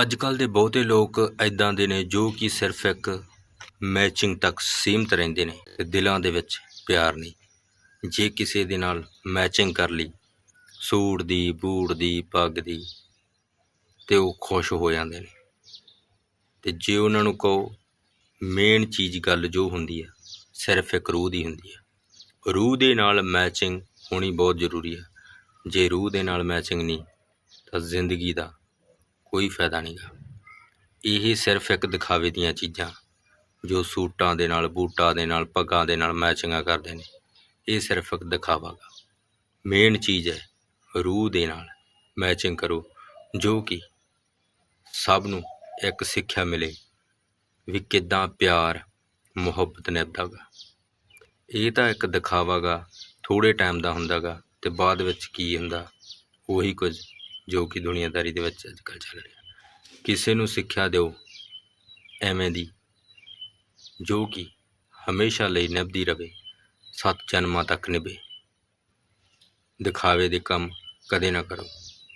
ਅੱਜ ਕੱਲ੍ਹ ਦੇ ਬਹੁਤੇ ਲੋਕ ਇੱਦਾਂ ਦੇ ਨੇ ਜੋ ਕਿ ਸਿਰਫ ਇੱਕ ਮੈਚਿੰਗ ਤੱਕ ਸੀਮਤ ਰਹਿੰਦੇ ਨੇ ਅਤੇ ਦਿਲਾਂ ਦੇ ਵਿੱਚ ਪਿਆਰ ਨਹੀਂ। ਜੇ ਕਿਸੇ ਦੇ ਨਾਲ ਮੈਚਿੰਗ ਕਰ ਲਈ, ਸੂਟ ਦੀ, ਬੂਟ ਦੀ, ਪੱਗ ਦੀ, ਤੇ ਉਹ ਖੁਸ਼ ਹੋ ਜਾਂਦੇ ਨੇ। ਅਤੇ ਜੇ ਉਹਨਾਂ ਨੂੰ ਕਹੋ, ਮੇਨ ਚੀਜ਼ ਗੱਲ ਜੋ ਹੁੰਦੀ ਹੈ ਸਿਰਫ ਇੱਕ ਰੂਹ ਦੀ ਹੁੰਦੀ ਹੈ ਰੂਹ ਦੇ ਨਾਲ ਮੈਚਿੰਗ ਹੋਣੀ ਬਹੁਤ ਜ਼ਰੂਰੀ ਹੈ ਜੇ ਰੂਹ ਦੇ ਨਾਲ ਮੈਚਿੰਗ ਨਹੀਂ, ਤਾਂ ਜ਼ਿੰਦਗੀ ਦਾ ਕੋਈ ਫਾਇਦਾ ਨਹੀਂ ਗਾ। ਇਹ ਸਿਰਫ ਇੱਕ ਦਿਖਾਵੇ ਦੀਆਂ ਚੀਜ਼ਾਂ, ਜੋ ਸੂਟਾਂ ਦੇ ਨਾਲ, ਬੂਟਾਂ ਦੇ ਨਾਲ, ਪੱਗਾਂ ਦੇ ਨਾਲ ਮੈਚਿੰਗਾਂ ਕਰਦੇ ਨੇ। ਇਹ ਸਿਰਫ ਇੱਕ ਦਿਖਾਵਾ ਗਾ। ਮੇਨ ਚੀਜ਼ ਹੈ, ਰੂਹ ਦੇ ਨਾਲ ਮੈਚਿੰਗ ਕਰੋ, ਜੋ ਕਿ ਸਭ ਨੂੰ ਇੱਕ ਸਿੱਖਿਆ ਮਿਲੇ ਵੀ ਕਿੱਦਾਂ ਪਿਆਰ, ਮੁਹੱਬਤ ਨਿਭਦਾ ਗਾ। ਇਹ ਤਾਂ ਇੱਕ ਦਿਖਾਵਾ ਗਾ ਥੋੜੇ ਟਾਈਮ ਦਾ ਹੁੰਦਾ ਗਾ ਤੇ ਬਾਅਦ ਵਿੱਚ ਕੀ ਹੁੰਦਾ, ਉਹੀ ਕੁਝ ਜੋ ਕਿ ਦੁਨੀਆਦਾਰੀ ਦੇ ਵਿੱਚ ਅੱਜ ਕੱਲ੍ਹ ਚੱਲ ਰਿਹਾ। ਕਿਸੇ ਨੂੰ ਸਿੱਖਿਆ ਦਿਓ ਐਵੇਂ ਦੀ, ਜੋ ਕਿ ਹਮੇਸ਼ਾ ਲਈ ਨਿਭਦੀ ਰਵੇ, ਸੱਤ ਜਨਮਾਂ ਤੱਕ ਨਿਭੇ। ਦਿਖਾਵੇ ਦੇ ਕੰਮ ਕਦੇ ਨਾ ਕਰੋ।